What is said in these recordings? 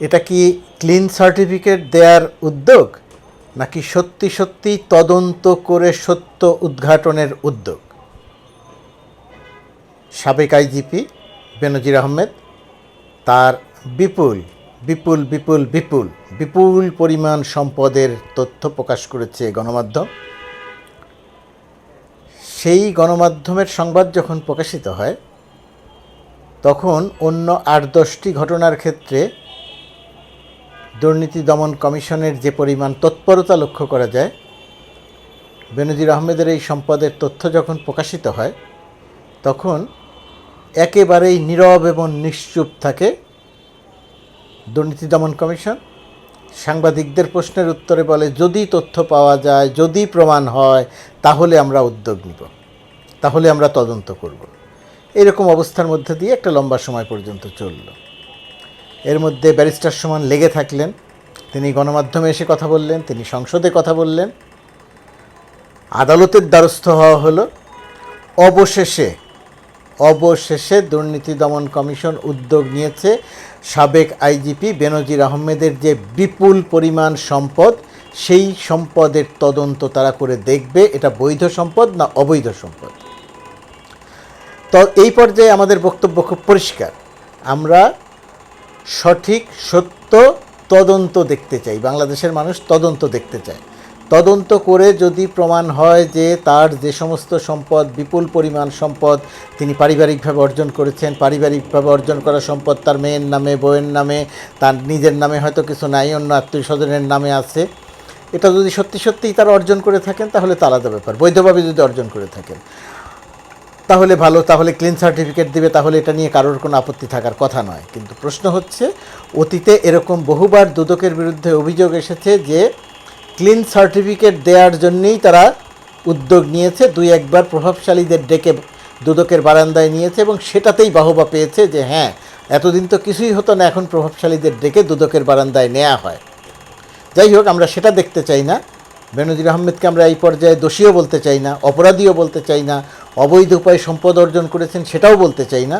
এটা কি clean certificate দেওয়ার উদ্যোগ, নাকি সত্যি সত্যি তদন্ত করে সত্য উদ্ঘাটনের উদ্যোগ? সাবেক আইজিপি বেনজির আহমেদ, তার বিপুল বিপুল বিপুল বিপুল বিপুল পরিমাণ সম্পদের তথ্য প্রকাশ করেছে গণমাধ্যম। সেই গণমাধ্যমের সংবাদ যখন প্রকাশিত হয়, তখন অন্য আট দশটি ঘটনার ক্ষেত্রে দুর্নীতি দমন কমিশনের যে পরিমাণ তৎপরতা লক্ষ্য করা যায়, বেনজির আহমেদের এই সম্পদের তথ্য যখন প্রকাশিত হয়, তখন একেবারেই নীরব এবং নিশ্চুপ থাকে দুর্নীতি দমন কমিশন। সাংবাদিকদের প্রশ্নের উত্তরে বলে, যদি তথ্য পাওয়া যায়, যদি প্রমাণ হয়, তাহলে আমরা উদ্যোগ নিব, তাহলে আমরা তদন্ত করব। এরকম অবস্থার মধ্যে দিয়ে একটা লম্বা সময় পর্যন্ত চলল। এর মধ্যে ব্যারিস্টার সমান লেগে থাকলেন। তিনি গণমাধ্যমে এসে কথা বললেন, তিনি সংসদে কথা বললেন। আদালতের দ্বারস্থ হওয়া হলো। অবশেষে অবশেষে দুর্নীতি দমন কমিশন উদ্যোগ নিয়েছে সাবেক আইজিপি বেনজির আহমেদের যে বিপুল পরিমাণ সম্পদ, সেই সম্পদের তদন্ত তারা করে দেখবে, এটা বৈধ সম্পদ না অবৈধ সম্পদ। তো এই পর্যায়ে আমাদের বক্তব্য খুব পরিষ্কার। আমরা সঠিক, সত্য তদন্ত দেখতে চাই। বাংলাদেশের মানুষ তদন্ত দেখতে চায়। তদন্ত করে যদি প্রমাণ হয় যে তার যে সমস্ত সম্পদ, বিপুল পরিমাণ সম্পদ তিনি পারিবারিকভাবে অর্জন করেছেন, পারিবারিকভাবে অর্জন করা সম্পদ তার মেয়ের নামে, বউয়ের নামে, তার নিজের নামে হয়তো কিছু নাই, অন্য আত্মীয় স্বজনের নামে আছে। এটা যদি সত্যি সত্যিই তারা অর্জন করে থাকেন, তাহলে তো আলাদা ব্যাপার। বৈধভাবে যদি অর্জন করে থাকেন। তাহলে ভালো, তাহলে ক্লিন সার্টিফিকেট দিবে, তাহলে এটা নিয়ে কারোর কোনো আপত্তি থাকার কথা নয়। কিন্তু প্রশ্ন হচ্ছে, অতীতে এরকম বহুবার দুদকের বিরুদ্ধে অভিযোগ এসেছে যে ক্লিন সার্টিফিকেট দেওয়ার জন্যেই তারা উদ্যোগ নিয়েছে, দুই একবার প্রভাবশালীদের ডেকে দুদকের বারান্দায় নিয়েছে এবং সেটাতেই বাহবা পেয়েছে যে হ্যাঁ এতদিন তো কিছুই হতো না, এখন প্রভাবশালীদের ডেকে দুদকের বারান্দায় নেওয়া হয়। যাই হোক, আমরা সেটা দেখতে চাই না। বেনজির আহমেদকে আমরা এই পর্যায়ে দোষীও বলতে চাই না, অপরাধীও বলতে চাই না, অবৈধ উপায়ে সম্পদ অর্জন করেছেন সেটাও বলতে চাই না।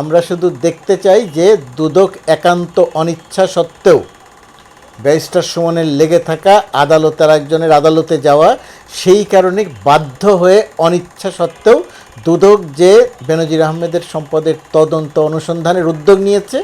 আমরা শুধু দেখতে চাই যে দুদক একান্ত অনিচ্ছা সত্ত্বেও ব্যারিস্টার সুমনের লেগে থাকা আদালতের একজনের আদালতে যাওয়া, সেই কারণে বাধ্য হয়ে অনিচ্ছা সত্ত্বেও দুদক যে বেনজির আহমেদের সম্পদের তদন্ত অনুসন্ধানের উদ্যোগ নিয়েছে,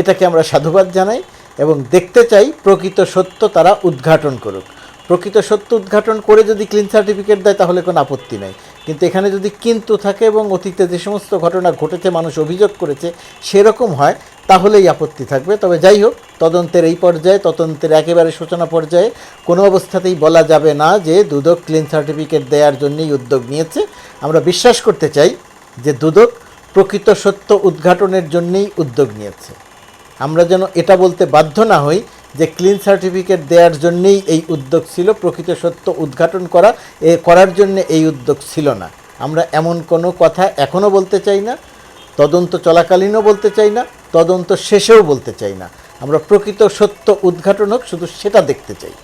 এটাকে আমরা সাধুবাদ জানাই এবং দেখতে চাই প্রকৃত সত্য তারা উদ্ঘাটন করুক। প্রকৃত সত্য উদ্ঘাটন করে যদি ক্লিন সার্টিফিকেট দেয়, তাহলে কোনো আপত্তি নাই। কিন্তু এখানে যদি কিন্তু থাকে এবং অতীতে যে সমস্ত ঘটনা ঘটেছে, মানুষ অভিযোগ করেছে, সেরকম হয়, তাহলেই আপত্তি থাকবে। তবে যাই হোক, তদন্তের এই পর্যায়ে, তদন্তের একেবারে সূচনা পর্যায়ে কোনো অবস্থাতেই বলা যাবে না যে দুদক ক্লিন সার্টিফিকেট দেওয়ার জন্যই উদ্যোগ নিয়েছে। আমরা বিশ্বাস করতে চাই যে দুদক প্রকৃত সত্য উদ্ঘাটনের জন্যই উদ্যোগ নিয়েছে। আমরা যেন এটা বলতে বাধ্য না হই যে ক্লিন সার্টিফিকেট দেওয়ার জন্যেই এই উদ্যোগ ছিল, প্রকৃত সত্য উদ্ঘাটন করা, এ করার জন্যে এই উদ্যোগ ছিল না। আমরা এমন কোনো কথা এখনও বলতে চাই না, তদন্ত চলাকালীনও বলতে চাই না, তদন্ত শেষেও বলতে চাই না। আমরা প্রকৃত সত্য উদ্ঘাটন হোক, শুধু সেটা দেখতে চাই।